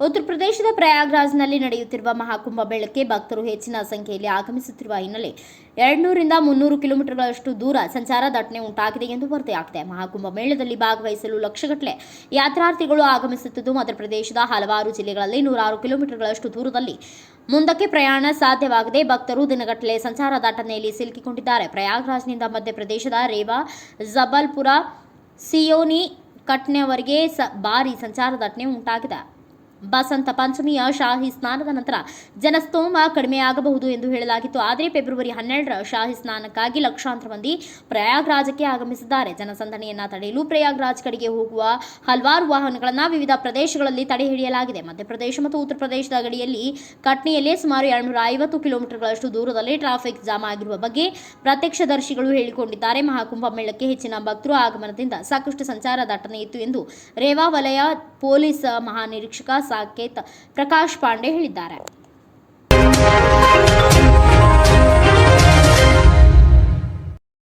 ಪ್ರಯಾಗ್ರಾಜ್ನಲ್ಲಿ ನಡೆಯುತ್ತಿರುವ ಮಹಾಕುಂಭ ಮೇಳಕ್ಕೆ ಭಕ್ತರು ಹೆಚ್ಚಿನ ಸಂಖ್ಯೆಯಲ್ಲಿ ಆಗಮಿಸುತ್ತಿರುವ ಹಿನ್ನೆಲೆ ಎರಡ್ನೂರಿಂದ ಮುನ್ನೂರು ಕಿಲೋಮೀಟರ್ಗಳಷ್ಟು ದೂರ ಸಂಚಾರ ದಟ್ಟಣೆ ಉಂಟಾಗಿದೆ ಎಂದು ವರದಿಯಾಗಿದೆ. ಮಹಾಕುಂಭ ಮೇಳದಲ್ಲಿ ಭಾಗವಹಿಸಲು ಲಕ್ಷಗಟ್ಟಲೆ ಯಾತ್ರಾರ್ಥಿಗಳು ಆಗಮಿಸುತ್ತಿದ್ದು ಮಧ್ಯಪ್ರದೇಶದ ಹಲವಾರು ಜಿಲ್ಲೆಗಳಲ್ಲಿ ನೂರಾರು ಕಿಲೋಮೀಟರ್ಗಳಷ್ಟು ದೂರದಲ್ಲಿ ಮುಂದಕ್ಕೆ ಪ್ರಯಾಣ ಸಾಧ್ಯವಾಗದೆ ಭಕ್ತರು ದಿನಗಟ್ಟಲೆ ಸಂಚಾರ ದಟ್ಟಣೆಯಲ್ಲಿ ಸಿಲುಕಿಕೊಂಡಿದ್ದಾರೆ. ಪ್ರಯಾಗ್ರಾಜ್ನಿಂದ ಮಧ್ಯಪ್ರದೇಶದ ರೇವಾ, ಜಬಲ್ಪುರ, ಸಿಯೋನಿ, ಕಟ್ನೆವರೆಗೆ ಸ ಭಾರಿ ಸಂಚಾರ ದಟ್ಟಣೆ ಉಂಟಾಗಿದೆ. ಬಸಂತ ಪಂಚಮಿಯ ಶಾಹಿ ಸ್ನಾನದ ನಂತರ ಜನಸ್ತೋಮ ಕಡಿಮೆಯಾಗಬಹುದು ಎಂದು ಹೇಳಲಾಗಿತ್ತು. ಆದರೆ ಫೆಬ್ರವರಿ ಹನ್ನೆರಡರ ಶಾಹಿ ಸ್ನಾನಕ್ಕಾಗಿ ಲಕ್ಷಾಂತರ ಮಂದಿ ಪ್ರಯಾಗ್ರಾಜಕ್ಕೆ ಆಗಮಿಸಿದ್ದಾರೆ. ಜನಸಂದಣಿಯನ್ನ ತಡೆಯಲು ಪ್ರಯಾಗ್ರಾಜ್ ಕಡೆಗೆ ಹೋಗುವ ಹಲವಾರು ವಾಹನಗಳನ್ನು ವಿವಿಧ ಪ್ರದೇಶಗಳಲ್ಲಿ ತಡೆ ಹಿಡಿಯಲಾಗಿದೆ. ಮಧ್ಯಪ್ರದೇಶ ಮತ್ತು ಉತ್ತರ ಪ್ರದೇಶದ ಗಡಿಯಲ್ಲಿ ಕಟ್ನಿಯಲ್ಲೇ ಸುಮಾರು ಎರಡುನೂರ ಐವತ್ತು ಕಿಲೋಮೀಟರ್ಗಳಷ್ಟು ದೂರದಲ್ಲಿ ಟ್ರಾಫಿಕ್ ಜಾಮ್ ಆಗಿರುವ ಬಗ್ಗೆ ಪ್ರತ್ಯಕ್ಷದರ್ಶಿಗಳು ಹೇಳಿಕೊಂಡಿದ್ದಾರೆ. ಮಹಾಕುಂಭ ಮೇಳಕ್ಕೆ ಹೆಚ್ಚಿನ ಭಕ್ತರು ಆಗಮನದಿಂದ ಸಾಕಷ್ಟು ಸಂಚಾರ ದಟ್ಟಣೆ ಇತ್ತು ಎಂದು ರೇವಾ ವಲಯ ಪೊಲೀಸ್ ಮಹಾನಿರೀಕ್ಷಕ ಸಾಕೇತ್ ಪ್ರಕಾಶ್ ಪಾಂಡೆ ಹೇಳಿದ್ದಾರೆ.